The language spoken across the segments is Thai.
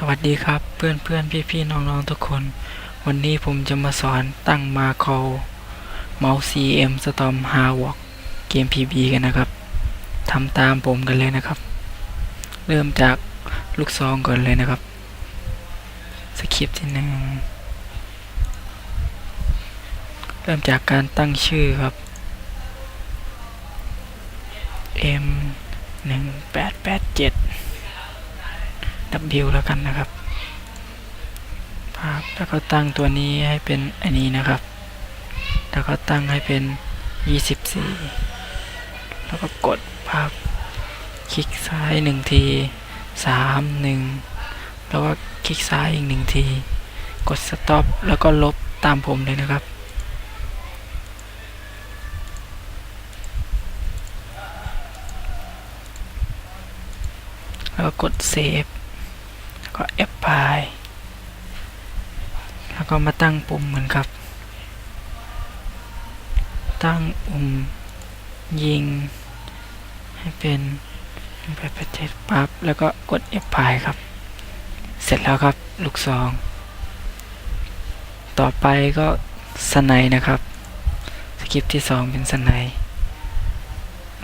สวัสดีครับเพื่อนเพื่อนพี่พี่ๆน้องๆทุกคน วันนี้ผมจะมาสอนตั้งมาคอเมาส์ CM Storm h a r w a l k เกม PB กันนะครับทำตามผมกันเลยนะครับ เริ่มจากลูกซองก่อนเลยนะครับ สคริปต์ที่หนึ่งเริ่มจากการตั้งชื่อครับ M หนึ่งแปดแปดเจ็ด W แล้วกันนะครับภาพแล้วก็ตั้งตัวนี้ให้เป็นอันนี้นะครับ แล้วก็ตั้งให้เป็น 24 แล้วก็กดภาพคลิกซ้ายหนึ่งทีสามหนึ่งแล้วก็คลิกซ้ายอีกหนึ่งที กด stop แล้วก็ลบตามผมเลยนะครับ แล้วก็กด save ก็ apply แล้วก็มาตั้งปุ่มเหมือนครับ ตั้งปุ่มยิง ให้เป็นแบบประเทศปั๊บแล้วก็กด apply ครับ เสร็จแล้วครับ ลูกซอง ต่อไปก็สไนนะครับ สคริปที่ 2 เป็นสไน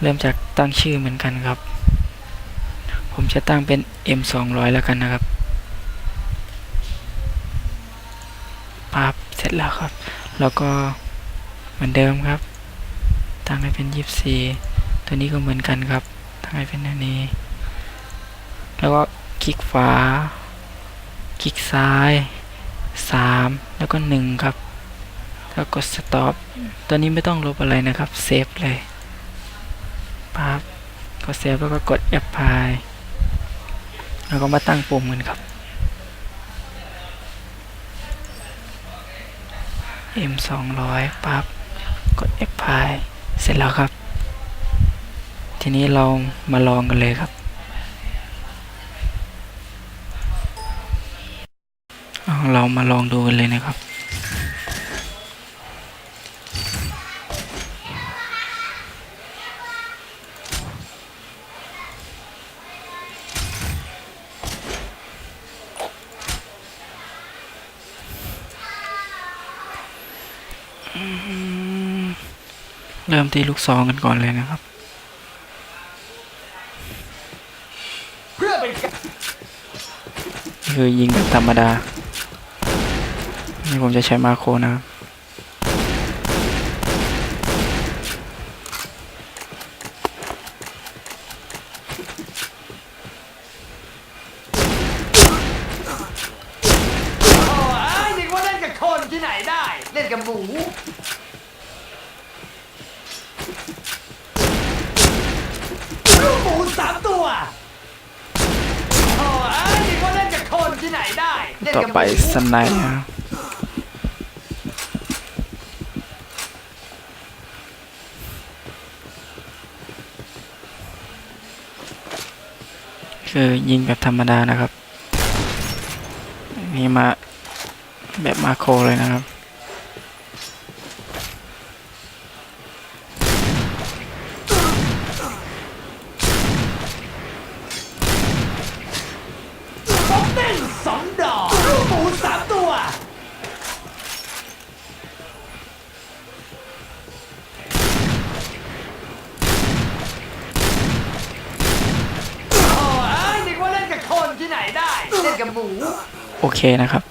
เริ่มจากตั้งชื่อเหมือนกันครับ ผมจะตั้งเป็น M 2 0 0 แล้วกันนะครับ ร็จแล้วครับ แล้วก็เหมือนเดิมครับ ตั้งให้เป็น 24 ตัวนี้ก็เหมือนกันครับ ตั้งให้เป็นอันนี้ แล้วก็คลิกขวา คลิกซ้าย 3 แล้วก็ 1 ครับ แล้วกด stop ตัวนี้ไม่ต้องลบอะไรนะครับ เซฟเลยปั๊บกดเซฟแล้วก็กด apply แล้วก็มาตั้งปุ่มกันครับ M 200ปั๊บกด apply เสร็จแล้วครับ ทีนี้เรามาลองกันเลยครับเรามาลองดูกันเลยนะครับ เริ่มที่ลูกซองกันก่อนเลยนะครับ คือยิงแบบธรรมดา นี่ผมจะใช้มาโครนะครับโอ้ยนึกว่าเล่นกับคนที่ไหนได้ เล่นกับหมูลูกหมูสามตัวโอ้ยนึกว่าเล่นกับคนที่ไหนได้เล่นต่อกับหไปมูสไนด์นะครับคือยิงแบบธรรมดานะครับ นี่มาแบบมาโครเลยนะครับ กับหมู โอเคนะครับ